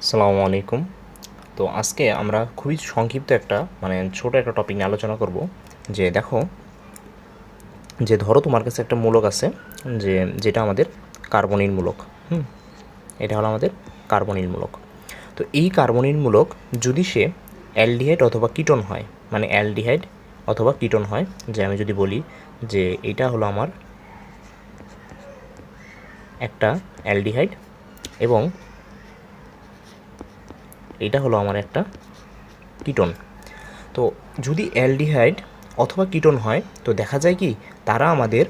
আসসালামু আলাইকুম। তো আজকে আমরা খুবই সংক্ষিপ্ত একটা মানে ছোট একটা টপিক নিয়ে আলোচনা করব। যে দেখো, যে ধরো তোমার কাছে একটা মূলক আছে, যে যেটা আমাদের কার্বনিল মূলক, হুম? এটা হলো আমাদের কার্বনিল মূলক। তো এই কার্বনিল মূলক যদি সে অ্যালডিহাইড অথবা কিটন হয় মানে অ্যালডিহাইড অথবা কিটন হয়, যে আমি যদি বলি যে এটা হলো আমার একটা অ্যালডিহাইড এবং এটা হলো আমার একটা কিটন। তো যদি অ্যালডিহাইড অথবা কিটন হয়, তো দেখা যায় কি, তারা আমাদের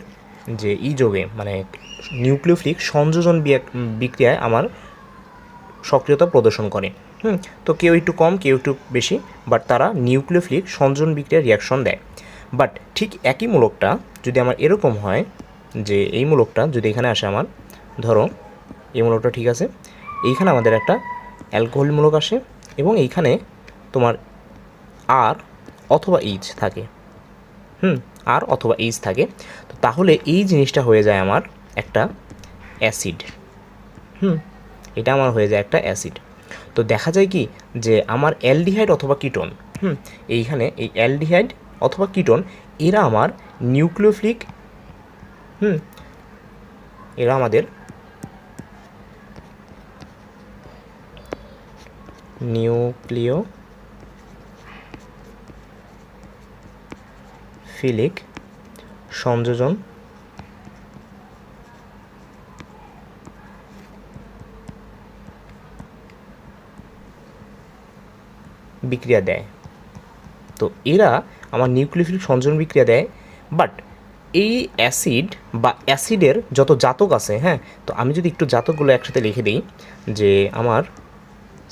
যে ই যোগে মানে নিউক্লিওফিলিক সংযোজন বিক্রিয়ায় আমার সক্রিয়তা প্রদর্শন করে। হুম, তো কেউ একটু কম, কেউ একটু বেশি বাট তারা নিউক্লিওফিলিক সংযোজন বিক্রিয়ার রিয়াকশন দেয়। বাট ঠিক একই মূলকটা যদি আমার এরকম হয় যে এই মূলকটা যদি এখানে আসে আমার, ধরো, এই মূলকটা ঠিক আছে, এইখানে আমাদের একটা অ্যালকোহল মূলক আসে এবং এইখানে তোমার আর অথবা এইচ থাকে। হুম, আর অথবা এইচ থাকে। তো তাহলে এই জিনিসটা হয়ে যায় আমার একটা অ্যাসিড। হুম, এটা আমার হয়ে যায় একটা অ্যাসিড। তো দেখা যায় কি যে আমার অ্যালডিহাইড অথবা কিটোন, হুম, এইখানে এই অ্যালডিহাইড অথবা কিটোন, এরা আমার নিউক্লিওফিলিক, হুম, এরা আমাদের নিউক্লিও ফিলিক সংযোজন বিক্রিয়া দেয়। তো এরা আমার নিউক্লিওফিলিক সংযোজন বিক্রিয়া দেয় বাট এই অ্যাসিড বা অ্যাসিডের যত জাতক আছে হ্যাঁ তো আমি যদি একটু জাতকগুলো একসাথে লিখে দিই, যে আমার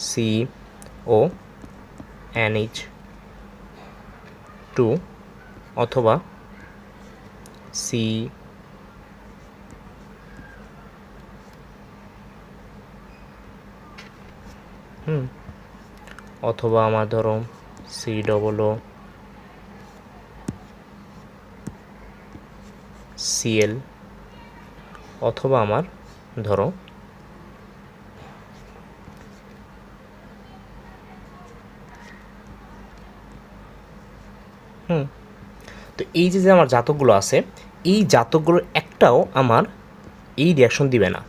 সি ও এনএইচ টু অথবা সি হুম, অথবা আমার ধরো সি ডবল ও সিএল অথবা আমার ধরো হুম। তো এই যে যে আমার জাতকগুলো আছে, এই জাতকগুলোর একটাও আমার এই রিয়াকশন দিবে না।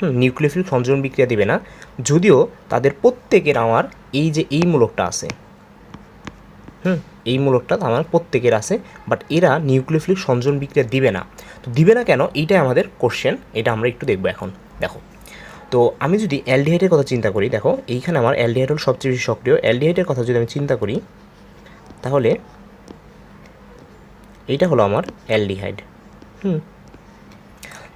হুম নিউক্লিওফিল সংযোজন বিক্রিয়া দিবে না। যদিও তাদের প্রত্যেকের আমার এই যে, এই মূলকটা আছে। হুম, এই মূলকটা আমার প্রত্যেকের আছে বাট এরা নিউক্লিওফিলিক সংযোজন বিক্রিয়া দিবে না। তো দিবে না কেন? এইটাই আমাদের কোশ্চেন এটা আমরা একটু দেখব এখন। দেখো, তো আমি যদি অ্যালডিহাইডের কথা চিন্তা করি, দেখো, এইখানে আমার অ্যালডিহাইড হল সবচেয়ে বেশি সক্রিয়। অ্যালডিহাইডের কথা যদি আমি চিন্তা করি, তাহলে এইটা হলো আমার অ্যালডিহাইড। হুম।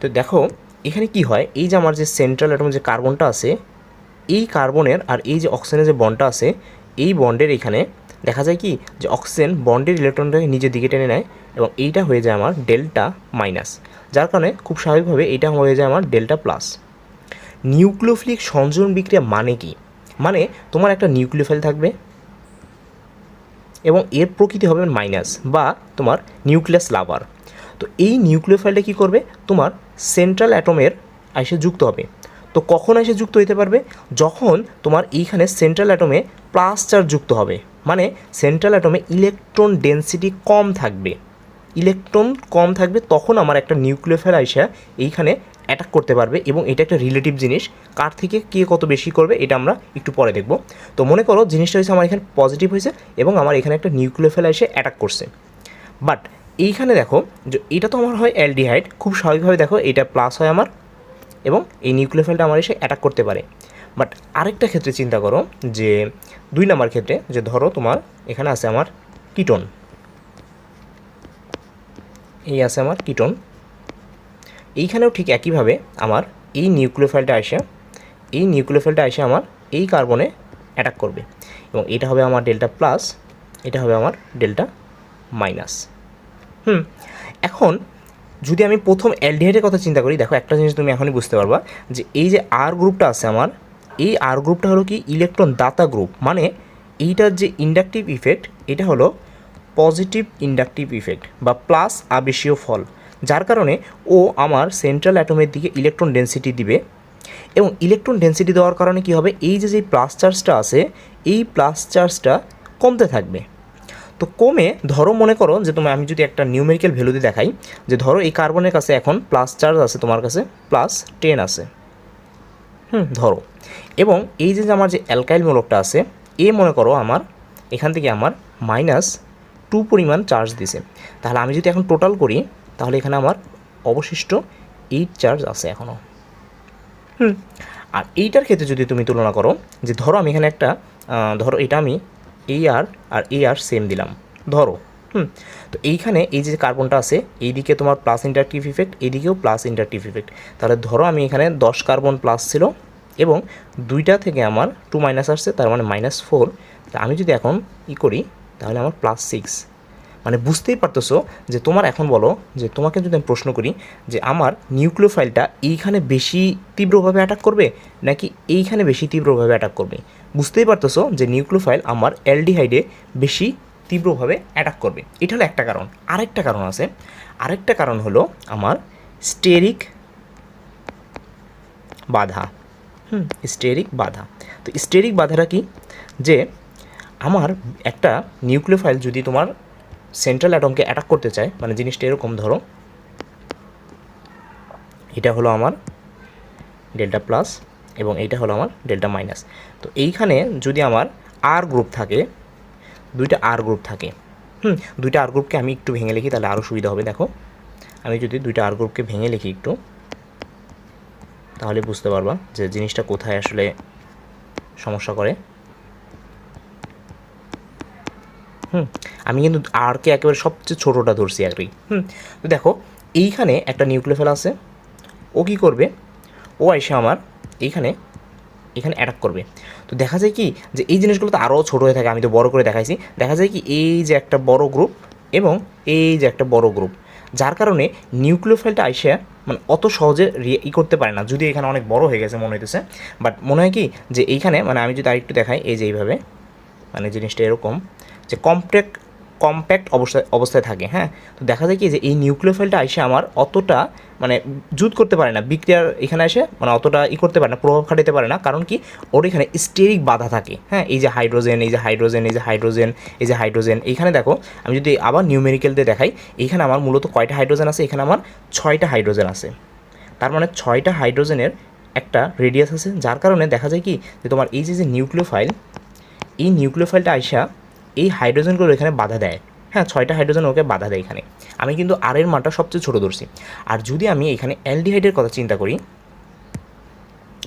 তো দেখো, এখানে কি হয়, এই যে আমার যে সেন্ট্রাল অ্যাটম যে কার্বনটা আছে, এই কার্বনের আর এই যে অক্সিজেনের যে বন্ডটা আছে, এই বন্ডের এখানে দেখা যায় কি, যে অক্সিজেন বন্ডের ইলেকট্রনটাকে নিজের দিকে টেনে নেয় এবং এইটা হয়ে যায় আমার ডেল্টা মাইনাস যার কারণে খুব স্বাভাবিকভাবে এইটা হয়ে যায় আমার ডেল্টা প্লাস নিউক্লিওফিলিক সংযোজন বিক্রিয়া মানে কি? মানে তোমার একটা নিউক্লিওফাইল থাকবে এবং এর প্রকৃতি হবে মাইনাস বা তোমার নিউক্লিয়াস লাভার। তো এই নিউক্লিওফাইলটা কী করবে? তোমার সেন্ট্রাল অ্যাটমের আইসে যুক্ত হবে। তো কখন এসে যুক্ত হতে পারবে? যখন তোমার এইখানে সেন্ট্রাল অ্যাটমে প্লাস চার্জ যুক্ত হবে। মানে সেন্ট্রাল অ্যাটমে ইলেকট্রন ডেন্সিটি কম থাকবে। ইলেকট্রন কম থাকবে, তখন আমার একটা নিউক্লিওফাইল আইসা এইখানে অ্যাটাক করতে পারবে এবং এটা একটা রিলেটিভ জিনিস। কার থেকে কে কত বেশি করবে, এটা আমরা একটু পরে দেখব। তো মনে করো জিনিসটা হয়েছে আমার এখানে পজিটিভ হয়েছে এবং আমার এখানে একটা নিউক্লিওফাইল এসে অ্যাটাক করছে। বাট এইখানে দেখো, যে এটা তো আমার হয় অ্যালডিহাইড, খুব স্বাভাবিকভাবে দেখো এটা প্লাস হয় আমার এবং এই নিউক্লিওফাইলটা আমার এসে অ্যাটাক করতে পারে। বাট আরেকটা ক্ষেত্রে চিন্তা করো যে, দুই নাম্বার ক্ষেত্রে যে ধরো তোমার এখানে আছে আমার কিটন। এই আছে আমার কিটন। এইখানেও ঠিক একইভাবে আমার এই নিউক্লিওফাইলটা আসে, এই নিউক্লিওফাইলটা এসে আমার এই কার্বনে অ্যাটাক করবে। এবং এটা হবে আমার ডেল্টা প্লাস, এটা হবে আমার ডেল্টা মাইনাস। হুম, এখন যদি আমি প্রথম অ্যালডিহাইডের কথা চিন্তা করি, দেখো একটা জিনিস তুমি এখনই বুঝতে পারবা যে এই যে আর গ্রুপটা আছে আমার, এই আর গ্রুপটা হলো কি ইলেকট্রন দাতা গ্রুপ। মানে এইটার যে ইন্ডাকটিভ ইফেক্ট, এটা হলো পজিটিভ ইন্ডাকটিভ ইফেক্ট বা প্লাস আবেশীয় ফল, যার কারণে ও আমার সেন্ট্রাল অ্যাটমের দিকে ইলেকট্রন ডেন্সিটি দিবে এবং ইলেকট্রন ডেন্সিটি দেওয়ার কারণে কী হবে? এই যে যে প্লাস চার্জটা আছে, এই প্লাস চার্জটা কমতে থাকবে। তো কমে, ধরো মনে করো যে, তোমার আমি যদি একটা নিউমেরিক্যাল ভ্যালু দিয়ে দেখাই, যে ধরো এই কার্বনের কাছে এখন প্লাস চার্জ আছে তোমার কাছে প্লাস টেন আছে। হুম, ধরো। এবং এই যে যে আমার যে অ্যালকাইল মূলকটা আছে, এ মনে করো আমার, এখান থেকে আমার মাইনাস টু পরিমাণ চার্জ দিছে। তাহলে আমি যদি এখন টোটাল করি, তাহলে এখানে আমার অবশিষ্ট এইট চার্জ আছে এখনও হুম। আর এইটার ক্ষেত্রে যদি তুমি তুলনা করো, যে ধরো আমি এখানে একটা ধরো এটা আমি এই আর আর এই আর সেম দিলাম। ধরো, হুম। তো এইখানে এই যে কার্বনটা আছে, এইদিকে তোমার প্লাস ইন্টারটিভ ইফেক্ট এইদিকেও প্লাস ইন্টারটিভ ইফেক্ট তাহলে ধরো আমি এখানে দশ কার্বন প্লাস ছিল এবং দুইটা থেকে আমার টু মাইনাস আসছে, তার মানে মাইনাস ফোর আমি যদি এখন ই করি তাহলে আমার প্লাস সিক্স মানে বুঝতেই পারতেছো যে তোমার এখন বলো যে তোমাকে যদি আমি প্রশ্ন করি যে আমার নিউক্লিওফাইলটা এইখানে বেশি তীব্রভাবে অ্যাটাক করবে নাকি এইখানে বেশি তীব্রভাবে অ্যাটাক করবে? বুঝতেই পারতেছো যে নিউক্লিওফাইল আমার অ্যালডিহাইডে বেশি তীব্রভাবে অ্যাটাক করবে। এটা হলো একটা কারণ। আরেকটা কারণ আছে। আরেকটা কারণ হলো আমার স্টেরিক বাধা। হুম স্টেরিক বাধা। তো স্টেরিক বাধাটা কি? যে আমার একটা নিউক্লিওফাইল যদি তোমার সেন্ট্রাল অ্যাটমকে অ্যাটাক করতে চায় মানে জিনিসটা এরকম ধরো, এটা হলো আমার ডেল্টা প্লাস এবং এইটা হলো আমার ডেল্টা মাইনাস তো এইখানে যদি আমার আর গ্রুপ থাকে, দুইটা আর গ্রুপ থাকে, হুম, দুইটা আর গ্রুপকে আমি একটু ভেঙে লিখি, তাহলে আরও সুবিধা হবে, দেখো। আমি যদি দুইটা আর গ্রুপকে ভেঙে লিখি একটু, তাহলে বুঝতে পারবা যে জিনিসটা কোথায় আসলে সমস্যা করে। হুম। আমি কিন্তু আরকে একেবারে সবচেয়ে ছোটোটা ধরছি আর কি। হুম। তো দেখো, এইখানে একটা নিউক্লিওফেল আছে। ও কী করবে? ও এসে আমার এইখানে, এখানে অ্যাটাক করবে। তো দেখা যায় কি যে এই জিনিসগুলো তো আরও ছোটো হয়ে থাকে, আমি তো বড় করে দেখাইছি। দেখা যায় কি এই যে একটা বড় গ্রুপ এবং এই যে একটা বড় গ্রুপ যার কারণে নিউক্লিওফাইলটা আইসে মানে অত সহজে ই করতে পারে না। যদি এখানে অনেক বড় হয়ে গেছে মনে হইতেছে বাট মনে হয় কি যে এইখানে মানে আমি যদি আরেকটু দেখাই, এই যে এইভাবে মানে জিনিসটা এরকম যে কম্প্যাক্ট কম্প্যাক্ট অবস্থায় অবস্থায় থাকে হ্যাঁ? তো দেখা যায় কি যে এই নিউক্লিওফাইলটা এসে আমার অতটা মানে জুত করতে পারে না বিক্রিয়ার এখানে এসে মানে অতটা ই করতে পারে না, প্রভাব খাটাতে পারে না, কারণ কি ওর এখানে স্টেরিক বাধা থাকে হ্যাঁ? এই যে হাইড্রোজেন এই যে হাইড্রোজেন এই যে হাইড্রোজেন এই যে হাইড্রোজেন এইখানে দেখো, আমি যদি আবার নিউমেরিক্যাল দিয়ে দেখাই, এইখানে আমার মূলত কয়টা হাইড্রোজেন আছে? এখানে আমার ছয়টা হাইড্রোজেন আছে। তার মানে ছয়টা হাইড্রোজেনের একটা রেডিয়াস আছে, যার কারণে দেখা যায় কি যে তোমার এই যে যে নিউক্লিওফাইল এই নিউক্লিওফাইলটা আইসা এই হাইড্রোজেনগুলো এখানে বাধা দেয়। হ্যাঁ ছয়টা হাইড্রোজেন ওকে বাধা দেয় এখানে। আমি কিন্তু আর এর মানটা সবচেয়ে ছোটো ধরছি। আর যদি আমি এখানে অ্যালডিহাইডের কথা চিন্তা করি,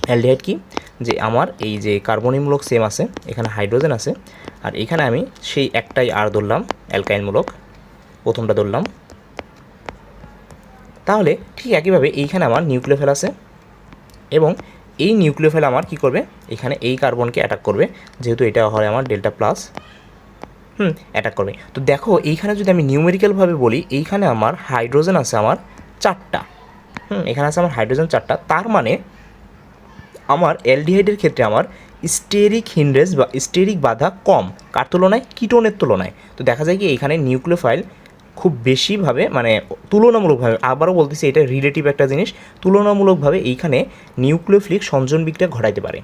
অ্যালডিহাইড কি? যে আমার এই যে কার্বনিমূলক সেম আছে, এখানে হাইড্রোজেন আছে, আর এখানে আমি সেই একটাই আর ধরলাম অ্যালকাইনমূলক প্রথমটা ধরলাম। তাহলে ঠিক একইভাবে এইখানে আমার নিউক্লিওফেল আছে এবং এই নিউক্লিওফেল আমার কি করবে? এখানে এই কার্বনকে অ্যাটাক করবে। যেহেতু এটা হয় আমার ডেল্টা প্লাস হুম অ্যাটাক করবে। তো দেখো, এইখানে যদি আমি নিউমেরিক্যালভাবে বলি, এইখানে আমার হাইড্রোজেন আছে আমার চারটা। হুম, এখানে আছে আমার হাইড্রোজেন চারটা। তার মানে আমার অ্যালডিহাইডের ক্ষেত্রে আমার স্টেরিক হিন্ড্রেস বা স্টেরিক বাধা কম। কার তুলনায়? কিটোনের তুলনায়। তো দেখা যায় কি এখানে নিউক্লিওফাইল খুব বেশিভাবে মানে তুলনামূলকভাবে, আবারও বলতেছি, এটা রিলেটিভ একটা জিনিস, তুলনামূলকভাবে এইখানে নিউক্লিওফিলিক সঞ্জন বিক্রিয়া ঘটাইতে পারে।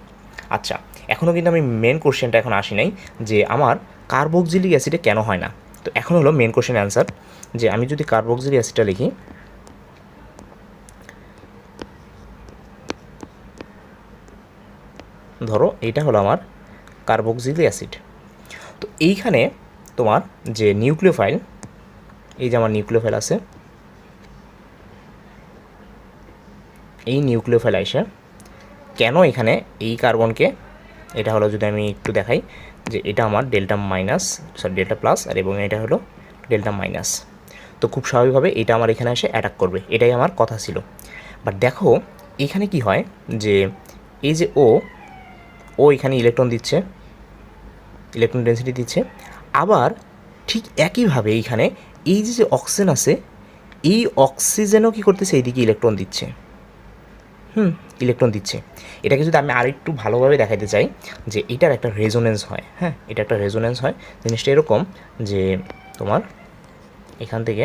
আচ্ছা এখনও কিন্তু আমি মেন কোশ্চেনটা এখন আসি নাই, যে আমার কার্বক্সিলিক অ্যাসিডে কেন হয় না? তো এখন হলো মেন কোশ্চেন অ্যান্সার যে আমি যদি কার্বক্সিলিক অ্যাসিডটা লিখি, ধরো এইটা হলো আমার কার্বক্সিলিক অ্যাসিড তো এইখানে তোমার যে নিউক্লিওফাইল এই যে আমার নিউক্লিওফাইল আছে, এই নিউক্লিওফাইল আইসা কেন এখানে এই কার্বনকে এটা হলো যদি আমি একটু দেখাই যে এটা আমার delta minus sorry delta plus, আর এবং এটা হলো ডেল্টা মাইনাস। তো খুব স্বাভাবিকভাবে এটা আমার এখানে এসে অ্যাটাক করবে। এটাই আমার কথা ছিল। বাট দেখো, এখানে কি হয় যে এই যে ও ও এখানে ইলেকট্রন দিচ্ছে ইলেকট্রন ডেন্সিটি দিচ্ছে। আবার ঠিক একইভাবে এইখানে এই যে অক্সিজেন আছে, এই অক্সিজেনও কী করতেছে? এইদিকে ইলেকট্রন দিচ্ছে। হুম। ইলেকট্রন দিচ্ছে। এটাকে যদি আমি আরেকটু ভালোভাবে দেখাতে চাই, যে এটার একটা রেজোনেন্স হয় হ্যাঁ এটা একটা রেজোনেন্স হয়, জিনিসটা এরকম যে তোমার এখান থেকে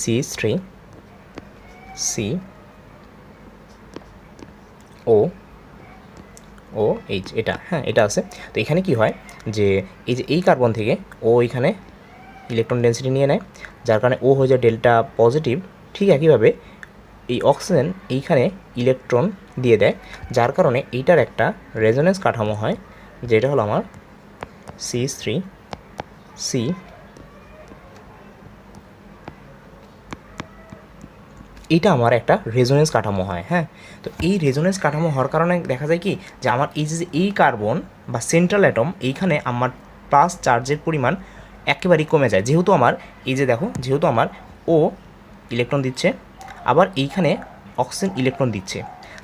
C three C O O H এটা হ্যাঁ এটা আছে। তো এখানে কি হয় যে এই যে এই কার্বন থেকে ও এখানে ইলেকট্রন ডেন্সিটি নিয়ে নেয়, যার কারণে ও হয়ে যায় ডেল্টা পজিটিভ ঠিক একইভাবে এই অক্সিজেন এইখানে ইলেকট্রন দিয়ে দেয়, যার কারণে এইটার একটা রেজোনেন্স কাঠামো হয়, যেটা হলো আমার সি থ্রি সি এটা আমার একটা রেজোনেন্স কাঠামো হয় হ্যাঁ? তো এই রেজোনেন্স কাঠামো হওয়ার কারণে দেখা যায় কি যে আমার এই যে এই কার্বন বা সেন্ট্রাল অ্যাটম এইখানে আমার প্লাস চার্জের পরিমাণ একেবারেই কমে যায়। যেহেতু আমার, এই যে দেখো, যেহেতু আমার ও ইলেকট্রন দিচ্ছে আবার এইখানে অক্সিজেন ইলেকট্রন দিচ্ছে,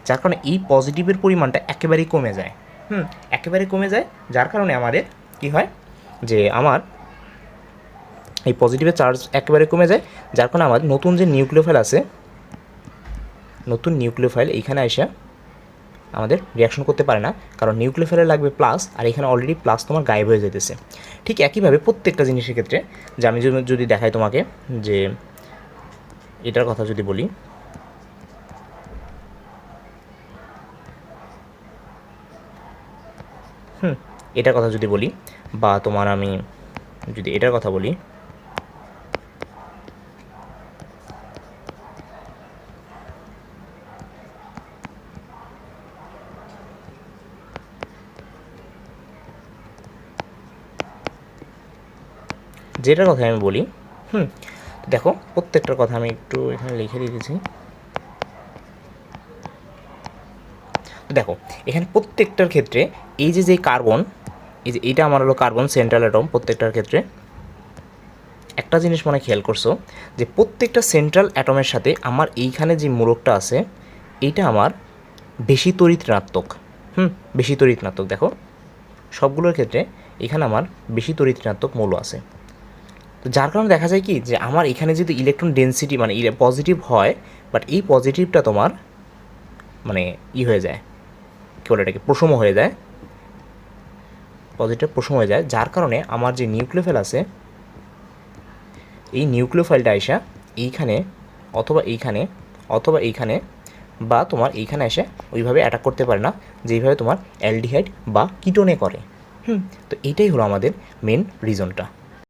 যার কারণে এই পজিটিভের পরিমাণটা একেবারেই কমে যায়। হুম একেবারে কমে যায়, যার কারণে আমাদের কি হয় যে আমার এই পজিটিভের চার্জ একেবারে কমে যায়, যার কারণে আমাদের নতুন যে নিউক্লিওফাইল আছে, নতুন নিউক্লিওফাইল এইখানে এসে আমাদের রিয়াকশন করতে পারে না, কারণ নিউক্লিওফাইলে লাগবে প্লাস আর এখানে অলরেডি প্লাস তোমার গায়েব হয়ে যেতেছে ঠিক একইভাবে প্রত্যেকটা জিনিসের ক্ষেত্রে, যে আমি যদি যদি দেখাই তোমাকে যে এটার কথা যদি বলি, হুম, এটার কথা যদি বলি, বা তোমার আমি যদি এটার কথা বলি, যেটার কথা আমি বলি, হুম দেখো, প্রত্যেকটার কথা আমি একটু এখানে লিখে দিয়েছি। দেখো, এখানে প্রত্যেকটার ক্ষেত্রে এই যে যে কার্বন এই যে এইটা আমার হলো কার্বন সেন্ট্রাল অ্যাটম প্রত্যেকটার ক্ষেত্রে। একটা জিনিস মনে খেয়াল করছ, যে প্রত্যেকটা সেন্ট্রাল অ্যাটমের সাথে আমার এইখানে যে মোড়কটা আছে, এইটা আমার বেশি তড়িৎ ঋণাত্মক। হুম, বেশি তড়িৎ ঋণাত্মক, দেখো। সবগুলোর ক্ষেত্রে এখানে আমার বেশি তড়িৎ ঋণাত্মক মৌল আছে। তো যার কারণে দেখা যায় কি যে আমার এখানে যদি ইলেকট্রন ডেন্সিটি মানে পজিটিভ হয় বাট এই পজিটিভটা তোমার মানে ই হয়ে যায়, কী বলে এটাকে প্রসম হয়ে যায়। পজিটিভ প্রসম হয়ে যায়, যার কারণে আমার যে নিউক্লিওফাইল আছে, এই নিউক্লিওফাইলটা আইসা এইখানে অথবা এইখানে অথবা এইখানে বা তোমার এইখানে এসে ওইভাবে অ্যাটাক করতে পারে না, যেইভাবে তোমার অ্যালডিহাইড বা কিটোনে করে। হুম, তো এইটাই হলো আমাদের মেন রিজনটা